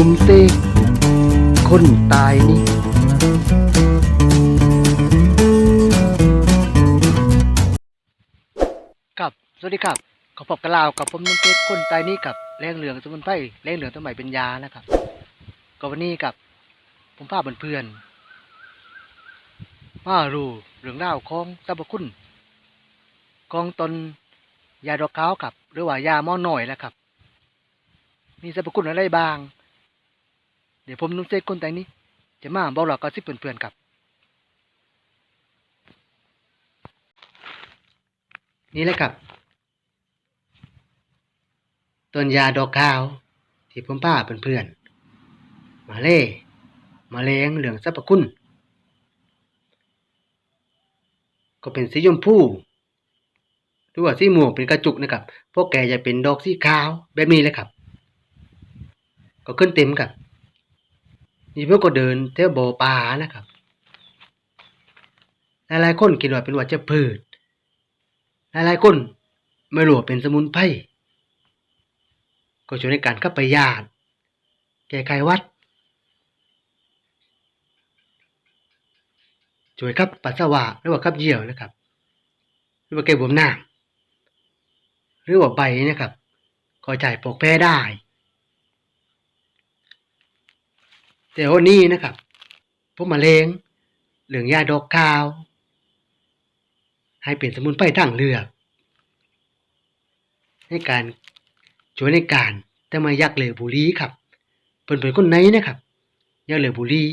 นุ่มเซกคนตายนี่ครับ สวัสดีครับขอพบกับลาวกับผมนุ่มเซกคนตายนี่กับแรงเหลืองสมุนไพรแรงเหลืองตัวใหม่เป็นยานะครับก็วันนี้กับ ผมพาเพื่อนๆมารูเรื่องราของสรรพคุณของตนยาดอกขาวครับ หรือว่ายาหม้อหน่อยนะครับ มีสรรพคุณอะไรบ้าง ดี๋ยวผมนุ่มเซกคนแต่นี้ จะมาบอกหลอกกับซิเพื่อนๆครับ นี่แหละครับต้นยาดอกขาว ที่ผมป้าเพื่อนๆมาเล่มาเลงเหลืองสรรพคุณ ก็เป็นสีชมพูหรือว่าสีม่วงเป็นกระจุกนะครับพวกแกจะเป็นดอกสีขาวแบบนี้เลยครับ ก็ขึ้นเต็มครับ นี่เพื่อก็เดินเที่ยวบ่อปลานะครับ หลายๆคนคิดว่าเป็นวัชพืช หลายๆคนไม่รู้ว่าเป็นสมุนไพร ก็ช่วยในการขับไปยาดแก้ไขวัด ช่วยขับปัสสาวะหรือว่าขับเยี่ยวนะครับ หรือว่าแก้บวมหน้าหรือว่าใบนะครับก็จ่ายปกแพ้ได้ แต่วันนี้นะครับพวกมะเร็งเหลืองยาดอกขาว ให้เป็นสมุนไพรทางเลือก ในการช่วยในการแต่มายักเหลือบุรีครับเพิ่นเป็นคนไหนนะครับยักเหลือบุรี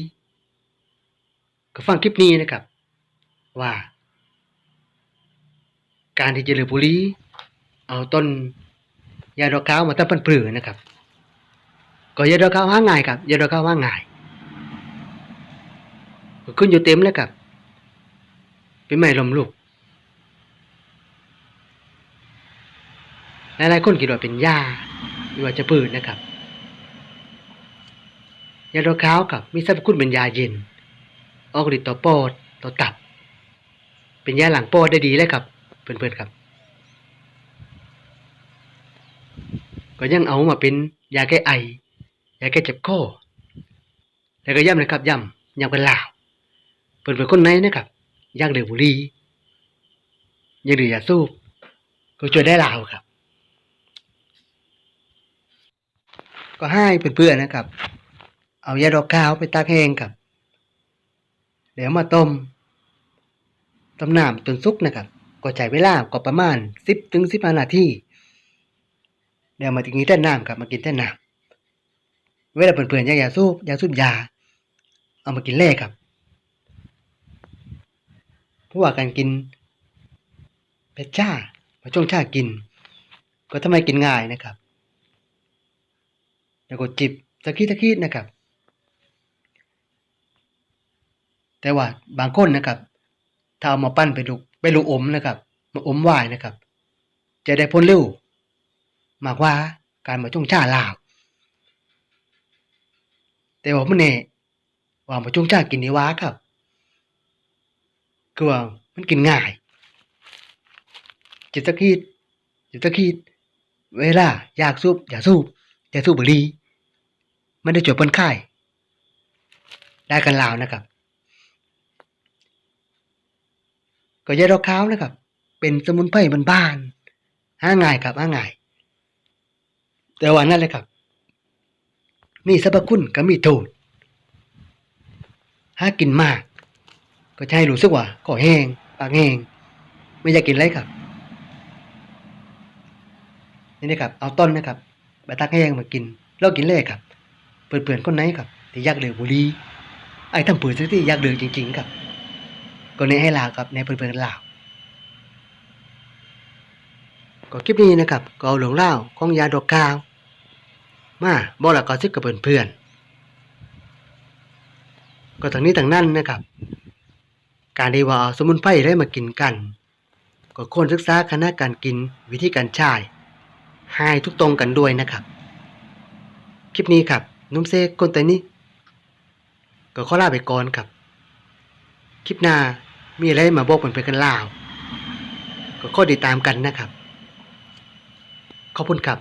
ก็ฟังคลิปนี้นะครับ ว่า การที่จะเหลือบุรีเอาต้นยาดอกขาวมาตั้งเป็นปลือนะครับ ก็ยาดอกขาวหาง่ายครับยาดอกขาวหาง่าย ขึ้นอยู่เต็มแล้วครับ เป็นไม้ลมลูกหลายๆคนคิดว่าเป็นยาหรือว่าจะปืนนะครับยาดอกขาวกับมีสรรพคุณเป็นยาเย็น ออกฤทธิ์ต่อปอดต่อตับ เป็นยาหลังปอดได้ดีเลยครับ เพื่อนๆครับ ก็ยังเอามาเป็นยาแก้ไอยาแก้เจ็บคอแล้วก็ย้ำนะครับย้ำย้ำกันลาว เปิดเป็นคนไหนนะครับยากเหลือบุหรียากเหลือยาสูบก็ช่วยได้ลาวครับ ก็ให้เพื่อนๆนะครับ เอายาดอกขาวไปตากแห้งครับเดี๋ยวมาต้มต้มน้ำจนสุกนะครับ ก็ใช้เวลาก็ประมาณสิบถึงสิบห้านาทีเดี๋ยวมาถึงนี้แท่น้ำครับมากินแท่น้ำเวลาเพื่อนๆอยากยาสูบยาสูบยา เอามากินเล่ครับ ราะว่าการกินเพชรชามาช่วงชากิน ก็ทำไมกินง่ายนะครับ แล้วก็จิบตะกี้ตะกี้นะครับ แต่ว่าบางคนนะครับถ้าเอามาปั้นไปลูกไปลูกอมนะครับมาอมไวายนะครับ จะได้พ้นเร็วมากว่าการมาช่วงชาลาวแต่ว่ามันเน่ว่ามาช่วงชากินนี่ว้าครับ คือว่ามันกินง่าย จิตตะคีดจิตตะคีดเวลาอยากสูบอยากสูบอยากสูบบุหรี่ไม่ได้จดบนค่ายได้กันลาวนะครับ ก็ยาดอกขาวนะครับ เป็นสมุนไพรบ้านๆหาง่ายครับหาง่าย แต่ว่านั่นเลยครับ มีสรรพคุณก็มีโทษหากินมาก ก็ให้รู้สึกว่าคอแห้งปากแห้งไม่อยากกินอะไรครับ นี่นะครับ เอาต้นนะครับใบตักแห้งมากินแล้วกินเลยครับเปื่อนๆคนไหนครับที่อยากเหลือบุรีไอ้ทำปืนสักที่อยากเหลือจริง ๆ ครับ ก็ในให้ลาวครับในเปื่อนๆลาวก็คลิปนี้นะครับก็หลวงเล่าวของยาดอกกาว มาบอกแล้วก็ซิกกับเพื่อนๆก็ทางนี้ทางนั้นนะครับ การที่ว่าสมุนไพรได้มากินกัน ก็ควรศึกษาคณะการกินวิธีการใช้ให้ทุกตรงกันด้วยนะครับ คลิปนี้ครับนุ่มเซกคนแต่นี้ ก็ขอลาไปก่อนครับ คลิปหน้ามีอะไรมาบอกเพื่อนกันล่าวก็ข้อติดตามกันนะครับ ขอบคุณครับ